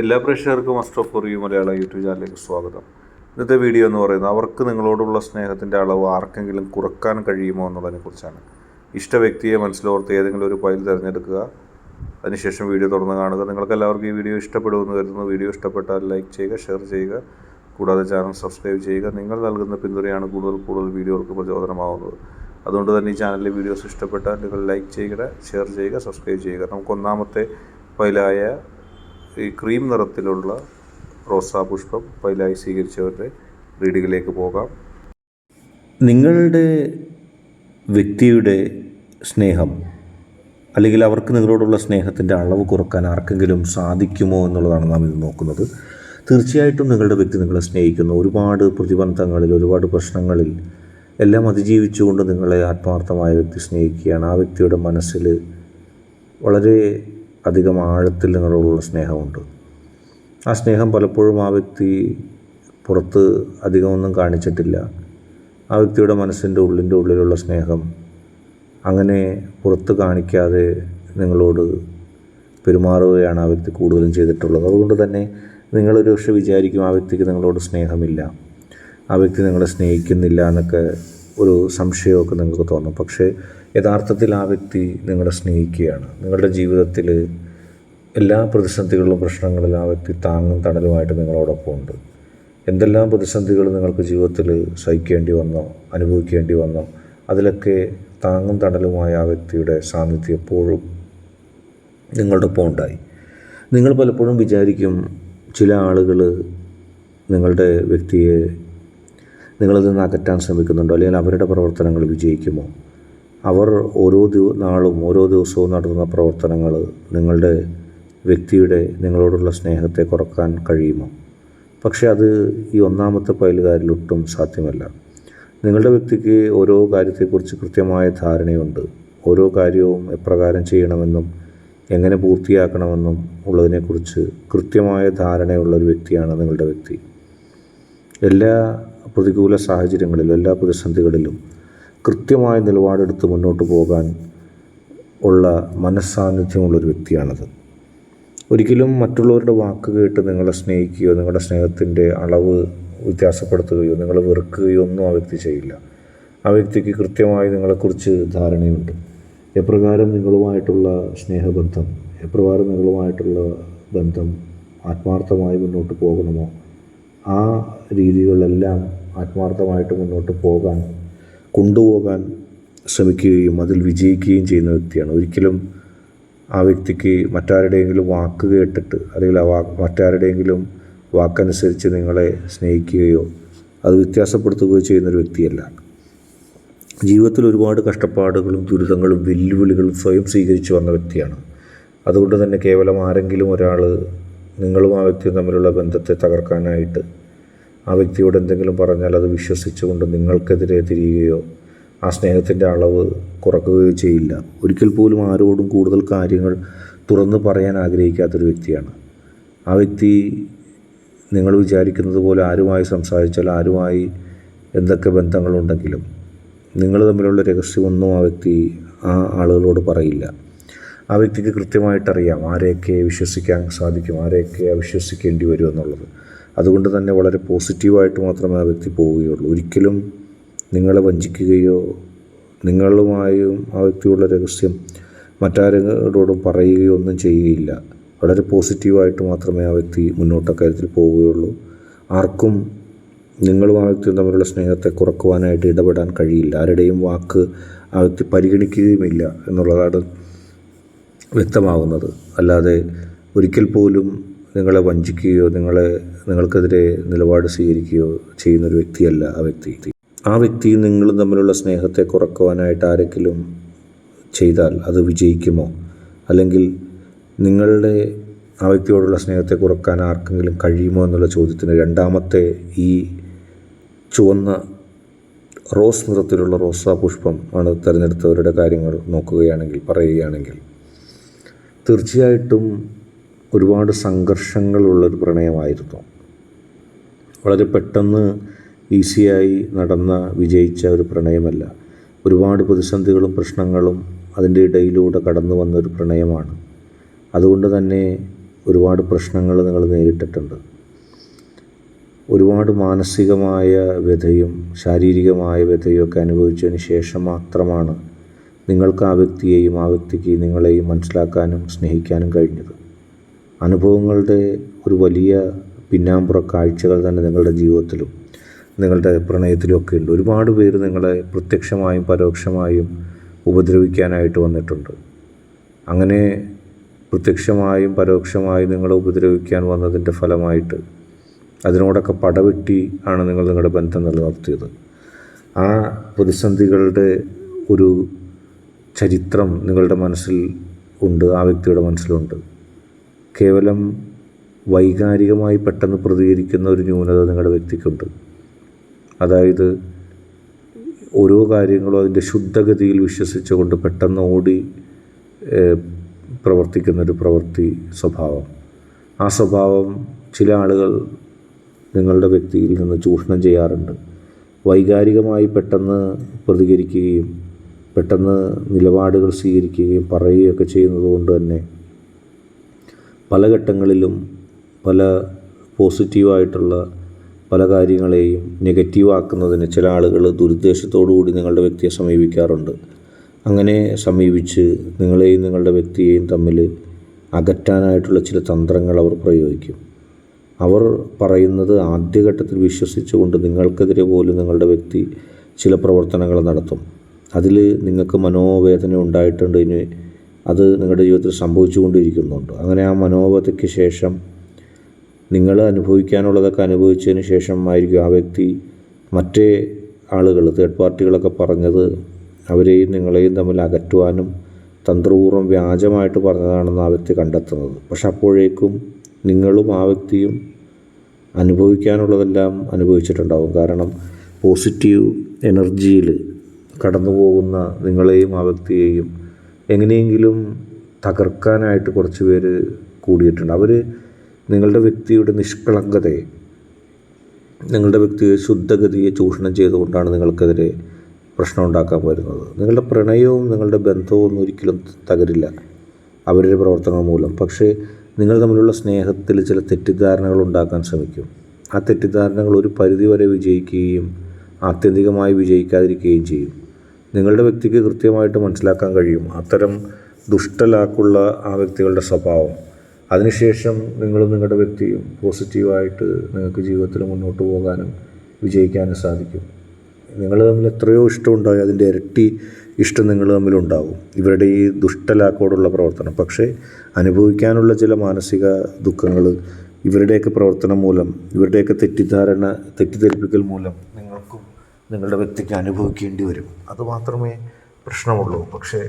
എല്ലാ പ്രേക്ഷകർക്കും master of review Malayala YouTube ചാനലിലേക്ക് സ്വാഗതം. ഇന്നത്തെ വീഡിയോ എന്ന് പറയുന്നത് അവർക്ക് നിങ്ങളോടുള്ള സ്നേഹത്തിന്റെ അളവ് ആർക്കെങ്കിലും കുറയ്ക്കാൻ കഴിയുമോ എന്നുള്ളതിനെ കുറിച്ചാണ്. ഇഷ്ട വ്യക്തിയെ മനസ്സിലോർത്ത് ഏതെങ്കിലും ഒരു ഫയൽ തിരഞ്ഞെടുക്കുക. അതിനുശേഷം വീഡിയോ തുറന്ന് കാണുക. നിങ്ങൾക്ക് എല്ലാവർക്കും ഈ വീഡിയോ ഇഷ്ടപ്പെടുമെന്ന് കരുതുന്നു. വീഡിയോ ഇഷ്ടപ്പെട്ടാൽ ലൈക്ക് ചെയ്യുക ഷെയർ ചെയ്യുക. കൂടാതെ ചാനൽ സബ്സ്ക്രൈബ് ചെയ്യുക. നിങ്ങൾ നൽകുന്ന പിന്തുണയാണ് കൂടുതൽ കൂടുതൽ വീഡിയോകൾക്ക് പ്രചോദനമാവുന്നത്. അതുകൊണ്ട് തന്നെ ഈ ചാനലിലെ വീഡിയോസ് ഇഷ്ടപ്പെട്ടാൽ നിങ്ങൾ ലൈക്ക് ചെയ്യുക ഷെയർ ചെയ്യുക സബ്സ്ക്രൈബ് ചെയ്യുക. നമുക്ക് ഒന്നാമത്തെ ഫയലായ ഈ ക്രീം നിറത്തിലുള്ള റോസാ പുഷ്പം ഫയലായി സ്വീകരിച്ചവരുടെ റീഡിങ്ങിലേക്ക് പോകാം. നിങ്ങളുടെ വ്യക്തിയുടെ സ്നേഹം അല്ലെങ്കിൽ അവർക്ക് നിങ്ങളോടുള്ള സ്നേഹത്തിന്റെ അളവ് കുറയ്ക്കാൻ ആർക്കെങ്കിലും സാധിക്കുമോ എന്നുള്ളതാണ് നാം ഇത് നോക്കുന്നത്. തീർച്ചയായിട്ടും നിങ്ങളുടെ വ്യക്തി നിങ്ങളെ സ്നേഹിക്കുന്നു. ഒരുപാട് പ്രതിബന്ധങ്ങളിൽ ഒരുപാട് പ്രശ്നങ്ങളിൽ എല്ലാം അതിജീവിച്ചുകൊണ്ട് നിങ്ങളെ ആത്മാർത്ഥമായ വ്യക്തി സ്നേഹിക്കുകയാണ്. ആ വ്യക്തിയുടെ മനസ്സിൽ വളരെ അധികം ആഴത്തിൽ നിങ്ങളോടുള്ള സ്നേഹമുണ്ട്. ആ സ്നേഹം പലപ്പോഴും ആ വ്യക്തി പുറത്ത് അധികമൊന്നും കാണിച്ചിട്ടില്ല. ആ വ്യക്തിയുടെ മനസ്സിന്റെ ഉള്ളിന്റെ ഉള്ളിലുള്ള സ്നേഹം അങ്ങനെ പുറത്ത് കാണിക്കാതെ നിങ്ങളോട് പെരുമാറുകയാണ് ആ വ്യക്തി കൂടുതലും ചെയ്തിട്ടുള്ളത്. അതുകൊണ്ട് തന്നെ നിങ്ങളൊരു പക്ഷെ വിചാരിക്കും ആ വ്യക്തിക്ക് നിങ്ങളോട് സ്നേഹമില്ല. ആ വ്യക്തി നിങ്ങളെ സ്നേഹിക്കുന്നില്ല എന്നൊക്കെ ഒരു സംശയമൊക്കെ നിങ്ങൾക്ക് തോന്നും. പക്ഷേ യഥാർത്ഥത്തിൽ ആ വ്യക്തി നിങ്ങളെ സ്നേഹിക്കുകയാണ്. നിങ്ങളുടെ ജീവിതത്തിൽ എല്ലാ പ്രതിസന്ധികളിലും പ്രശ്നങ്ങളിലും ആ വ്യക്തി താങ്ങും തണലുമായിട്ട് നിങ്ങളോടൊപ്പം ഉണ്ട്. എന്തെല്ലാം പ്രതിസന്ധികൾ നിങ്ങൾക്ക് ജീവിതത്തിൽ സഹിക്കേണ്ടി വന്നോ അനുഭവിക്കേണ്ടി വന്നോ അതിലൊക്കെ താങ്ങും തണലുമായ ആ വ്യക്തിയുടെ സാന്നിധ്യം എപ്പോഴും നിങ്ങളുടെ ഒപ്പം ഉണ്ടായി. നിങ്ങൾ പലപ്പോഴും വിചാരിക്കും ചില ആളുകൾ നിങ്ങളുടെ വ്യക്തിയെ നിങ്ങളിൽ നിന്ന് അകറ്റാൻ ശ്രമിക്കുന്നുണ്ടോ? അല്ലെങ്കിൽ അവരുടെ പ്രവർത്തനങ്ങൾ വിജയിക്കുമോ? അവർ ഓരോ ദിവ നാളും ഓരോ ദിവസവും നടത്തുന്ന പ്രവർത്തനങ്ങൾ നിങ്ങളുടെ വ്യക്തിയുടെ നിങ്ങളോടുള്ള സ്നേഹത്തെ കുറയ്ക്കാൻ കഴിയുമോ? പക്ഷേ അത് ഈ ഒന്നാമത്തെ പൈലുകാരിലൊട്ടും സാധ്യമല്ല. നിങ്ങളുടെ വ്യക്തിക്ക് ഓരോ കാര്യത്തെക്കുറിച്ച് കൃത്യമായ ധാരണയുണ്ട്. ഓരോ കാര്യവും എപ്രകാരം ചെയ്യണമെന്നും എങ്ങനെ പൂർത്തിയാക്കണമെന്നും ഉള്ളതിനെക്കുറിച്ച് കൃത്യമായ ധാരണയുള്ള ഒരു വ്യക്തിയാണ് നിങ്ങളുടെ വ്യക്തി. എല്ലാ പ്രതികൂല സാഹചര്യങ്ങളിലും എല്ലാ പ്രതിസന്ധികളിലും കൃത്യമായ നിലപാടെടുത്ത് മുന്നോട്ട് പോകാൻ ഉള്ള മനസ്സാന്നിധ്യമുള്ളൊരു വ്യക്തിയാണത്. ഒരിക്കലും മറ്റുള്ളവരുടെ വാക്ക് കേട്ട് നിങ്ങളെ സ്നേഹിക്കുകയോ നിങ്ങളുടെ സ്നേഹത്തിന്റെ അളവ് വ്യത്യാസപ്പെടുത്തുകയോ നിങ്ങളെ വെറുക്കുകയോ ഒന്നും ആ വ്യക്തി ചെയ്യില്ല. ആ വ്യക്തിക്ക് കൃത്യമായി നിങ്ങളെക്കുറിച്ച് ധാരണയുണ്ട്. എപ്രകാരം നിങ്ങളുമായിട്ടുള്ള സ്നേഹബന്ധം എപ്രകാരം നിങ്ങളുമായിട്ടുള്ള ബന്ധം ആത്മാർത്ഥമായി മുന്നോട്ട് പോകണമോ ആ രീതികളെല്ലാം ആത്മാർത്ഥമായിട്ട് മുന്നോട്ട് പോകാൻ കൊണ്ടുപോകാൻ ശ്രമിക്കുകയും അതിൽ വിജയിക്കുകയും ചെയ്യുന്ന വ്യക്തിയാണ്. ഒരിക്കലും ആ വ്യക്തിക്ക് മറ്റാരുടെയെങ്കിലും വാക്ക് കേട്ടിട്ട് അല്ലെങ്കിൽ ആ വാക്ക് മറ്റാരുടെയെങ്കിലും വാക്കനുസരിച്ച് നിങ്ങളെ സ്നേഹിക്കുകയോ അത് വ്യത്യാസപ്പെടുത്തുകയോ ചെയ്യുന്നൊരു വ്യക്തിയല്ല. ജീവിതത്തിൽ ഒരുപാട് കഷ്ടപ്പാടുകളും ദുരിതങ്ങളും വെല്ലുവിളികളും സ്വയം സ്വീകരിച്ചു വന്ന വ്യക്തിയാണ്. അതുകൊണ്ട് തന്നെ കേവലം ആരെങ്കിലും ഒരാൾ നിങ്ങളും ആ വ്യക്തിയും തമ്മിലുള്ള ബന്ധത്തെ തകർക്കാനായിട്ട് ആ വ്യക്തിയോട് എന്തെങ്കിലും പറഞ്ഞാൽ അത് വിശ്വസിച്ചുകൊണ്ട് നിങ്ങൾക്കെതിരെ തിരിയുകയോ ആ സ്നേഹത്തിന്റെ അളവ് കുറക്കുകയോ ചെയ്യില്ല. ഒരിക്കൽ പോലും ആരോടും കൂടുതൽ കാര്യങ്ങൾ തുറന്നു പറയാൻ ആഗ്രഹിക്കാത്തൊരു വ്യക്തിയാണ്. ആ വ്യക്തി നിങ്ങൾ വിചാരിക്കുന്നത് പോലെ ആരുമായി സംസാരിച്ചാൽ ആരുമായി എന്തൊക്കെ ബന്ധങ്ങളുണ്ടെങ്കിലും നിങ്ങൾ തമ്മിലുള്ള രഹസ്യമൊന്നും ആ വ്യക്തി ആ ആളുകളോട് പറയില്ല. ആ വ്യക്തിക്ക് കൃത്യമായിട്ടറിയാം ആരെയൊക്കെ വിശ്വസിക്കാൻ സാധിക്കും ആരെയൊക്കെ വിശ്വസിക്കേണ്ടി വരും എന്നുള്ളത്. അതുകൊണ്ട് തന്നെ വളരെ പോസിറ്റീവായിട്ട് മാത്രമേ ആ വ്യക്തി പോവുകയുള്ളൂ. ഒരിക്കലും നിങ്ങളെ വഞ്ചിക്കുകയോ നിങ്ങളുമായും ആ വ്യക്തിയുള്ള രഹസ്യം മറ്റാരോടും പറയുകയോ ഒന്നും ചെയ്യുകയില്ല. വളരെ പോസിറ്റീവായിട്ട് മാത്രമേ ആ വ്യക്തി മുന്നോട്ട കാര്യത്തിൽ പോവുകയുള്ളൂ. ആർക്കും നിങ്ങളും ആ വ്യക്തിയും തമ്മിലുള്ള സ്നേഹത്തെ കുറക്കുവാനായിട്ട് ഇടപെടാൻ കഴിയില്ല. ആരുടെയും വാക്ക് ആ വ്യക്തി പരിഗണിക്കുകയുമില്ല എന്നുള്ളതാണ് വ്യക്തമാകുന്നത് അല്ലാതെ ഒരിക്കൽ പോലും നിങ്ങളെ വഞ്ചിക്കുകയോ നിങ്ങളെ നിങ്ങൾക്കെതിരെ നിലപാട് സ്വീകരിക്കുകയോ ചെയ്യുന്നൊരു വ്യക്തിയല്ല ആ വ്യക്തി. ആ വ്യക്തിയും നിങ്ങളും തമ്മിലുള്ള സ്നേഹത്തെ കുറക്കുവാനായിട്ട് ആരെങ്കിലും ചെയ്താൽ അത് വിജയിക്കുമോ? അല്ലെങ്കിൽ നിങ്ങളുടെ ആ വ്യക്തിയോടുള്ള സ്നേഹത്തെ കുറയ്ക്കാൻ ആർക്കെങ്കിലും കഴിയുമോ എന്നുള്ള ചോദ്യത്തിന് രണ്ടാമത്തെ ഈ ചുവന്ന റോസ് നിറത്തിലുള്ള റോസാ പുഷ്പം ആണ് തിരഞ്ഞെടുത്തവരുടെ കാര്യങ്ങൾ നോക്കുകയാണെങ്കിൽ പറയുകയാണെങ്കിൽ തീർച്ചയായിട്ടും ഒരുപാട് സംഘർഷങ്ങളുള്ളൊരു പ്രണയമായിരുന്നു. വളരെ പെട്ടെന്ന് ഈസിയായി നടന്ന വിജയിച്ച ഒരു പ്രണയമല്ല. ഒരുപാട് പ്രതിസന്ധികളും പ്രശ്നങ്ങളും അതിന്റെ ഇടയിലൂടെ കടന്നു വന്ന ഒരു പ്രണയമാണ്. അതുകൊണ്ട് തന്നെ ഒരുപാട് പ്രശ്നങ്ങൾ നിങ്ങൾ നേരിട്ടിട്ടുണ്ട്. ഒരുപാട് മാനസികമായ വ്യഥയും ശാരീരികമായ വ്യഥയും ഒക്കെ അനുഭവിച്ചതിന് ശേഷം മാത്രമാണ് നിങ്ങൾക്ക് ആ വ്യക്തിയെയും ആ വ്യക്തിക്ക് നിങ്ങളെയും മനസ്സിലാക്കാനും സ്നേഹിക്കാനും കഴിഞ്ഞത്. അനുഭവങ്ങളുടെ ഒരു വലിയ പിന്നാമ്പുറ കാഴ്ചകൾ തന്നെ നിങ്ങളുടെ ജീവിതത്തിലും നിങ്ങളുടെ പ്രണയത്തിലും ഒക്കെ ഉണ്ട്. ഒരുപാട് പേര് നിങ്ങളെ പ്രത്യക്ഷമായും പരോക്ഷമായും ഉപദ്രവിക്കാനായിട്ട് വന്നിട്ടുണ്ട്. അങ്ങനെ പ്രത്യക്ഷമായും പരോക്ഷമായും നിങ്ങളെ ഉപദ്രവിക്കാൻ വന്നതിന്റെ ഫലമായിട്ട് അതിനോടൊക്കെ പടവെട്ടി ആണ് നിങ്ങൾ നിങ്ങളുടെ ബന്ധം നിലനിർത്തിയത്. ആ പ്രതിസന്ധികളുടെ ഒരു ചരിത്രം നിങ്ങളുടെ മനസ്സിൽ ഉണ്ട് ആ വ്യക്തിയുടെ മനസ്സിലുണ്ട്. കേവലം വൈകാരികമായി പെട്ടെന്ന് പ്രതികരിക്കുന്ന ഒരു ന്യൂനത നിങ്ങളുടെ വ്യക്തിക്കുണ്ട്. അതായത് ഓരോ കാര്യങ്ങളും അതിന്റെ ശുദ്ധഗതിയിൽ വിശ്വസിച്ചുകൊണ്ട് പെട്ടെന്ന് ഓടി പ്രവർത്തിക്കുന്നൊരു പ്രവൃത്തി സ്വഭാവം. ആ സ്വഭാവം ചില ആളുകൾ നിങ്ങളുടെ വ്യക്തിയിൽ നിന്ന് ചൂഷണം ചെയ്യാറുണ്ട്. വൈകാരികമായി പെട്ടെന്ന് പ്രതികരിക്കുകയും പെട്ടെന്ന് നിലപാടുകൾ സ്വീകരിക്കുകയും പറയുകയൊക്കെ ചെയ്യുന്നത് കൊണ്ട് തന്നെ പല ഘട്ടങ്ങളിലും പല പോസിറ്റീവായിട്ടുള്ള പല കാര്യങ്ങളെയും നെഗറ്റീവാക്കുന്നതിന് ചില ആളുകൾ ദുരുദ്ദേശത്തോടു കൂടി നിങ്ങളുടെ വ്യക്തിയെ സമീപിക്കാറുണ്ട്. അങ്ങനെ സമീപിച്ച് നിങ്ങളെയും നിങ്ങളുടെ വ്യക്തിയെയും തമ്മിൽ അകറ്റാനായിട്ടുള്ള ചില തന്ത്രങ്ങൾ അവർ പ്രയോഗിക്കും. അവർ പറയുന്നത് ആദ്യഘട്ടത്തിൽ വിശ്വസിച്ചുകൊണ്ട് നിങ്ങൾക്കെതിരെ പോലും നിങ്ങളുടെ വ്യക്തി ചില പ്രവർത്തനങ്ങൾ നടത്തും. അതിൽ നിങ്ങൾക്ക് മനോവേദന ഉണ്ടായിട്ടുണ്ട് ഇനി അത് നിങ്ങളുടെ ജീവിതത്തിൽ സംഭവിച്ചുകൊണ്ടിരിക്കുന്നുണ്ട്. അങ്ങനെ ആ മനോവേദയ്ക്ക് ശേഷം നിങ്ങൾ അനുഭവിക്കാനുള്ളതൊക്കെ അനുഭവിച്ചതിന് ശേഷം ആയിരിക്കും ആ വ്യക്തി മറ്റേ ആളുകൾ തേർഡ് പാർട്ടികളൊക്കെ പറഞ്ഞത് അവരെയും നിങ്ങളെയും തമ്മിൽ അകറ്റുവാനും തന്ത്രപൂർവം വ്യാജമായിട്ട് പറഞ്ഞതാണെന്ന് ആ വ്യക്തി കണ്ടെത്തുന്നത്. പക്ഷെ അപ്പോഴേക്കും നിങ്ങളും ആ വ്യക്തിയും അനുഭവിക്കാനുള്ളതെല്ലാം അനുഭവിച്ചിട്ടുണ്ടാവും. കാരണം പോസിറ്റീവ് എനർജിയിൽ കടന്നു പോകുന്ന നിങ്ങളെയും ആ വ്യക്തിയെയും എങ്ങനെയെങ്കിലും തകർക്കാനായിട്ട് കുറച്ച് പേര് കൂടിയിട്ടുണ്ട്. അവർ നിങ്ങളുടെ വ്യക്തിയുടെ നിഷ്കളങ്കതയെ നിങ്ങളുടെ വ്യക്തിയെ ശുദ്ധഗതിയെ ചൂഷണം ചെയ്തുകൊണ്ടാണ് നിങ്ങൾക്കെതിരെ പ്രശ്നം ഉണ്ടാക്കാൻ വരുന്നത്. നിങ്ങളുടെ പ്രണയവും നിങ്ങളുടെ ബന്ധവും ഒന്നും ഒരിക്കലും തകരില്ല അവരുടെ പ്രവർത്തനങ്ങൾ മൂലം. പക്ഷേ നിങ്ങൾ തമ്മിലുള്ള സ്നേഹത്തിൽ ചില തെറ്റിദ്ധാരണകൾ ഉണ്ടാക്കാൻ ശ്രമിക്കും. ആ തെറ്റിദ്ധാരണകൾ ഒരു പരിധിവരെ വിജയിക്കുകയും ആത്യന്തികമായി വിജയിക്കാതിരിക്കുകയും ചെയ്യും. നിങ്ങളുടെ വ്യക്തിക്ക് കൃത്യമായിട്ട് മനസ്സിലാക്കാൻ കഴിയും. അത്തരം ദുഷ്ടലാക്കുള്ള ആ വ്യക്തികളുടെ സ്വഭാവം. അതിനുശേഷം നിങ്ങളും നിങ്ങളുടെ വ്യക്തിയും പോസിറ്റീവായിട്ട് നിങ്ങൾക്ക് ജീവിതത്തിൽ മുന്നോട്ട് പോകാനും വിജയിക്കാനും സാധിക്കും. നിങ്ങൾ തമ്മിൽ എത്രയോ ഇഷ്ടമുണ്ടായി അതിന്റെ ഇരട്ടി ഇഷ്ടം നിങ്ങൾ തമ്മിലുണ്ടാവും. ഇവരുടെ ഈ ദുഷ്ടലാക്കോടുള്ള പ്രവർത്തനം. പക്ഷേ അനുഭവിക്കാനുള്ള ചില മാനസിക ദുഃഖങ്ങൾ ഇവരുടെയൊക്കെ പ്രവർത്തനം മൂലം ഇവരുടെയൊക്കെ തെറ്റിദ്ധാരണ തെറ്റിദ്ധരിപ്പിക്കൽ മൂലം നിങ്ങളുടെ വ്യക്തിക്ക് അനുഭവിക്കേണ്ടി വരും. അതുമാത്രമേ പ്രശ്നമുള്ളൂ. പക്ഷേ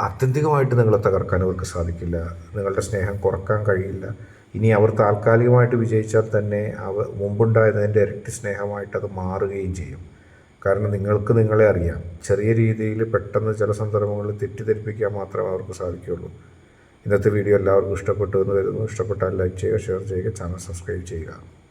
ആത്യന്തികമായിട്ട് നിങ്ങളെ തകർക്കാൻ അവർക്ക് സാധിക്കില്ല. നിങ്ങളുടെ സ്നേഹം കുറയ്ക്കാൻ കഴിയില്ല. ഇനി അവർ താൽക്കാലികമായിട്ട് വിജയിച്ചാൽ തന്നെ അവ മുമ്പുണ്ടായതിന്റെ ഇരട്ടി സ്നേഹമായിട്ട് അത് മാറുകയും ചെയ്യും. കാരണം നിങ്ങൾക്ക് നിങ്ങളെ അറിയാം. ചെറിയ രീതിയിൽ പെട്ടെന്ന് ചില സന്ദർഭങ്ങളിൽ തെറ്റിദ്ധരിപ്പിക്കാൻ മാത്രമേ അവർക്ക് സാധിക്കുകയുള്ളൂ. ഇന്നത്തെ വീഡിയോ എല്ലാവർക്കും ഇഷ്ടപ്പെട്ടു എന്ന് വരുന്നു ഇഷ്ടപ്പെട്ടാൽ ലൈക്ക് ചെയ്യുക ഷെയർ ചെയ്യുക ചാനൽ സബ്സ്ക്രൈബ് ചെയ്യുക.